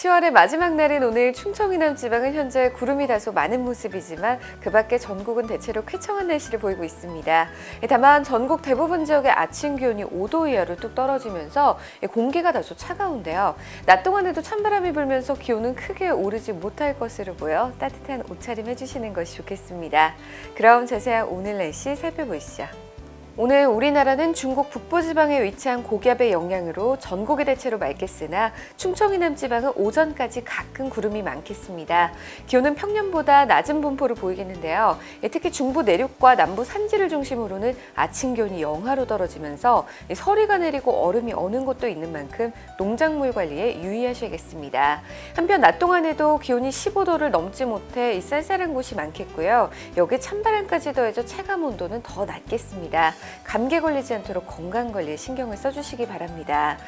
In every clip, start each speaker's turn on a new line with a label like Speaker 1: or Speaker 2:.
Speaker 1: 10월의 마지막 날인 오늘 충청 이남 지방은 현재 구름이 다소 많은 모습이지만 그 밖에 전국은 대체로 쾌청한 날씨를 보이고 있습니다. 다만 전국 대부분 지역의 아침 기온이 5도 이하로 뚝 떨어지면서 공기가 다소 차가운데요. 낮 동안에도 찬바람이 불면서 기온은 크게 오르지 못할 것으로 보여 따뜻한 옷차림 해주시는 것이 좋겠습니다. 그럼 자세한 오늘 날씨 살펴보시죠. 오늘 우리나라는 중국 북부지방에 위치한 고기압의 영향으로 전국이 대체로 맑겠으나 충청 이남 지방은 오전까지 가끔 구름이 많겠습니다. 기온은 평년보다 낮은 분포를 보이겠는데요. 예, 특히 중부 내륙과 남부 산지를 중심으로는 아침 기온이 영하로 떨어지면서 서리가 내리고 얼음이 어는 곳도 있는 만큼 농작물 관리에 유의하셔야겠습니다. 한편 낮 동안에도 기온이 15도를 넘지 못해 쌀쌀한 곳이 많겠고요. 여기 찬바람까지 더해져 체감 온도는 더 낮겠습니다. 감기 걸리지 않도록 건강 관리에 신경을 써주시기 바랍니다.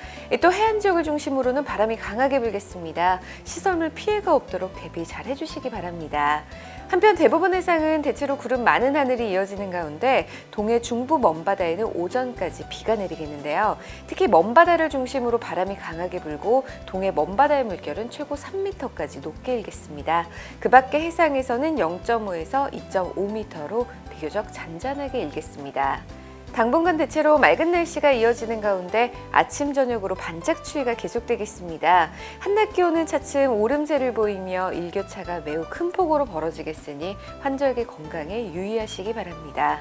Speaker 1: 또 해안 지역을 중심으로는 바람이 강하게 불겠습니다. 시설물 피해가 없도록 대비 잘 해주시기 바랍니다. 한편 대부분 해상은 대체로 구름 많은 하늘이 이어지는 가운데 동해 중부 먼바다에는 오전까지 비가 내리겠는데요. 특히 먼바다를 중심으로 바람이 강하게 불고 동해 먼바다의 물결은 최고 3m까지 높게 일겠습니다. 그 밖에 해상에서는 0.5에서 2.5m로 비교적 잔잔하게 일겠습니다. 당분간 대체로 맑은 날씨가 이어지는 가운데 아침 저녁으로 반짝 추위가 계속되겠습니다. 한낮 기온은 차츰 오름세를 보이며 일교차가 매우 큰 폭으로 벌어지겠으니 환절기 건강에 유의하시기 바랍니다.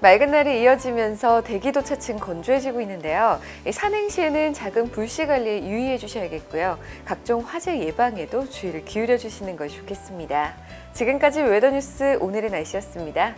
Speaker 1: 맑은 날이 이어지면서 대기도 차츰 건조해지고 있는데요. 산행 시에는 작은 불씨 관리에 유의해 주셔야겠고요. 각종 화재 예방에도 주의를 기울여 주시는 것이 좋겠습니다. 지금까지 웨더뉴스 오늘의 날씨였습니다.